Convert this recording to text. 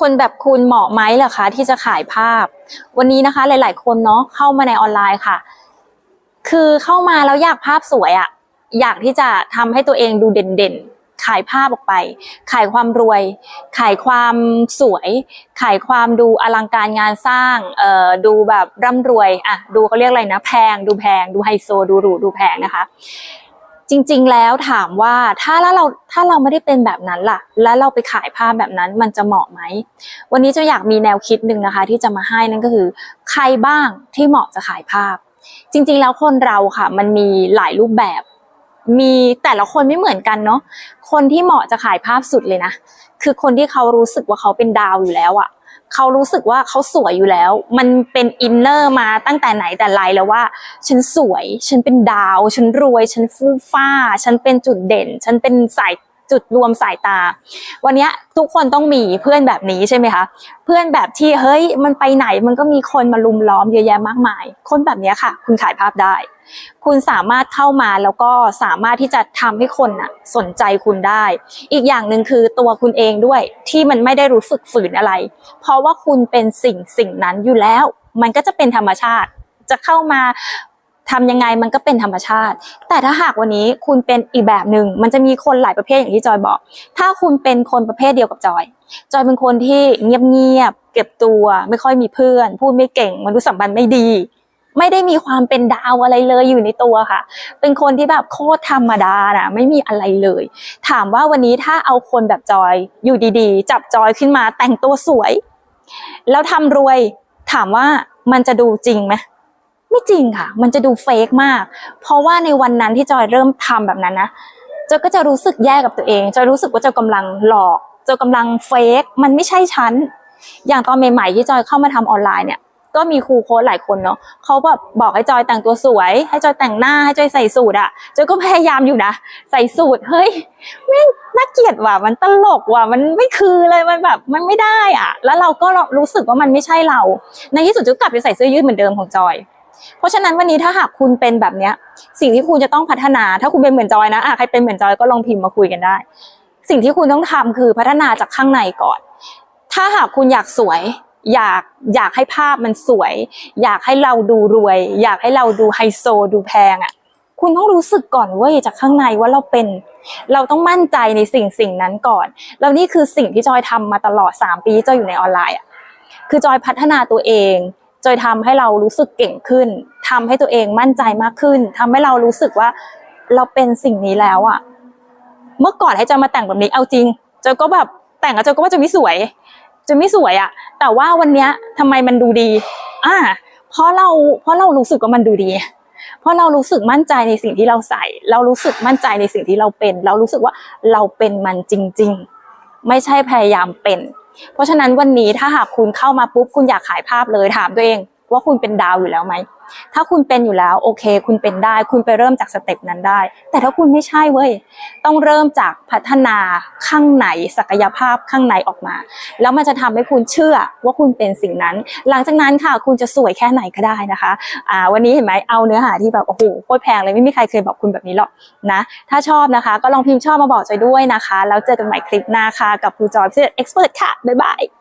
คนแบบคุณเหมาะไหมเหรอคะ ที่จะขายภาพ วันนี้นะคะ หลาย ๆ คนเนาะเข้ามาในออนไลน์ค่ะ คือเข้ามาแล้วอยากภาพสวยอะอยากที่จะทำให้ตัวเองดูเด่นๆ ขายภาพออกไป ขายความรวย ขายความสวย ขายความดูอลังการงานสร้างเอ่อดูแบบร่ำรวยอะดูเขาเรียกอะไรนะ แพง ดูแพง ดูไฮโซ ดูหรู ดูแพงนะคะ จริง ๆ แล้วถามว่าถ้าแล้วเราถ้าเราไม่ได้เป็นแบบนั้นล่ะ แล้วเราไปขายภาพแบบนั้นมันจะเหมาะไหม วันนี้จะอยากมีแนวคิดหนึ่งนะคะ ที่จะมาให้นั่นก็คือ ใครบ้างที่เหมาะจะขายภาพ จริง ๆ แล้วคนเราค่ะ มันมีหลายรูปแบบ มีแต่ละคนไม่เหมือนกันเนาะคนที่เหมาะจะขายภาพสุดเลยนะคือคนที่เขารู้สึกว่าเขาเป็นดาวอยู่แล้วอะ เขารู้สึกว่าเขาสวยอยู่แล้ว มันเป็นอินเนอร์มาตั้งแต่ไหนแต่ไรแล้วว่า ฉันสวย ฉันเป็นดาว ฉันรวย ฉันฟู่ฟ้า ฉันเป็นจุดเด่น ฉันเป็นสาย จุดรวมสายตา วันนี้ทุกคนต้องมีเพื่อนแบบนี้ใช่ไหมคะ เพื่อนแบบที่เฮ้ยมันไปไหนมันก็มีคนมาลุมล้อมเยอะแยะมากมาย คนแบบนี้ค่ะ คุณขายภาพได้ คุณสามารถเข้ามาแล้วก็สามารถที่จะทำให้คนน่ะสนใจคุณได้ อีกอย่างหนึ่งคือตัวคุณเองด้วยที่มันไม่ได้รู้สึกฝืนอะไร เพราะว่าคุณเป็นสิ่งสิ่งนั้นอยู่แล้ว มันก็จะเป็นธรรมชาติจะเข้ามา ทำยังไงมันก็เป็นธรรมชาติ แต่ถ้าหากวันนี้คุณเป็นอีกแบบหนึ่งมันจะมีคนหลายประเภทอย่างที่จอยบอก ถ้าคุณเป็นคนประเภทเดียวกับจอย จอยเป็นคนที่เงียบๆเก็บตัวไม่ค่อยมีเพื่อน พูดไม่เก่งมนุษยสัมพันธ์ไม่ดี ไม่ได้มีความเป็นดาวอะไรเลยอยู่ในตัวค่ะ เป็นคนที่แบบโคตรธรรมดานะไม่มีอะไรเลย ถามว่าวันนี้ถ้าเอาคนแบบจอยอยู่ดีๆ จับจอยขึ้นมาแต่งตัวสวย แล้วทำรวยถามว่ามันจะดูจริงไหม ไม่จริงค่ะ มันจะดูเฟกมาก เพราะว่าในวันนั้นที่จอยเริ่มทำแบบนั้นนะจอยก็จะรู้สึกแย่กับตัวเองจอยรู้สึกว่าจอยกำลังหลอกจอยกำลังเฟกมันไม่ใช่ฉันอย่างตอนใหม่ๆที่จอยเข้ามาทำออนไลน์เนี่ย ก็มีครูโค้ชหลายคนเนาะเขาแบบบอกให้จอยแต่งตัวสวย ให้จอยแต่งหน้าให้จอยใส่สูทอะจอยก็พยายามอยู่นะใส่สูทเฮ้ยแม่งน่าเกลียดว่ะมันตลกว่ะมันไม่คือเลยมันแบบมันไม่ได้อะแล้วเราก็รู้สึกว่ามันไม่ใช่เรา ในที่สุดจะกลับไปใส่เสื้อยืดเหมือนเดิมของจอย เพราะฉะนั้นวันนี้ถ้าหากคุณเป็นแบบเนี้ย สิ่งที่คุณจะต้องพัฒนา ถ้าคุณเป็นเหมือนจอยนะอะใครเป็นเหมือนจอยก็ลองพิมพ์มาคุยกันได้ สิ่งที่คุณต้องทำคือพัฒนาจากข้างในก่อน ถ้าหากคุณอยากสวย อยากอยากให้ภาพมันสวย อยากให้เราดูรวย อยากให้เราดูไฮโซดูแพงอะคุณต้องรู้สึกก่อนเว้ยจากข้างในว่าเราเป็น เราต้องมั่นใจในสิ่งสิ่งนั้นก่อน แล้วนี่คือสิ่งที่จอยทำมาตลอด 3 ปีจอยอยู่ในออนไลน์อะคือจอยพัฒนาตัวเอง จอยทำให้เรารู้สึกเก่งขึ้นทำให้ตัวเองมั่นใจมากขึ้นทำให้เรารู้สึกว่าเราเป็นสิ่งนี้แล้วอะเมื่อก่อนให้จอยมาแต่งแบบนี้เอาจริงจอยก็แบบแต่งแล้วจอยก็ว่าจะไม่สวยจะไม่สวยอะแต่ว่าวันเนี้ยทำไมมันดูดีอ่าเพราะเราเพราะเรารู้สึกว่ามันดูดี เพราะเรารู้สึกมั่นใจในสิ่งที่เราใส่ เรารู้สึกมั่นใจในสิ่งที่เราเป็น เรารู้สึกว่าเราเป็นมันจริง ๆ ไม่ใช่พยายามเป็น เพราะฉะนั้นวันนี้ถ้าหากคุณเข้ามาปุ๊บคุณอยากขายภาพเลยถามตัวเอง ว่าคุณเป็นดาวอยู่แล้วไหม ถ้าคุณเป็นอยู่แล้วโอเค คุณเป็นได้ คุณไปเริ่มจากสเต็ปนั้นได้ แต่ถ้าคุณไม่ใช่เว้ย ต้องเริ่มจากพัฒนาข้างในศักยภาพข้างในออกมา แล้วมันจะทำให้คุณเชื่อว่าคุณเป็นสิ่งนั้น หลังจากนั้นค่ะ คุณจะสวยแค่ไหนก็ได้นะคะ อ่า วันนี้เห็นไหมเอาเนื้อหาที่แบบโอ้โหโคตรแพงเลยไม่มีใครเคยบอกคุณแบบนี้หรอกนะ ถ้าชอบนะคะ ก็ลองพิมพ์ชอบมาบอกจอยด้วยนะคะ แล้วเจอกันใหม่คลิปหน้าค่ะกับครูจอยเพื่เอ็กซ์เพรสค่ะบ๊ายบาย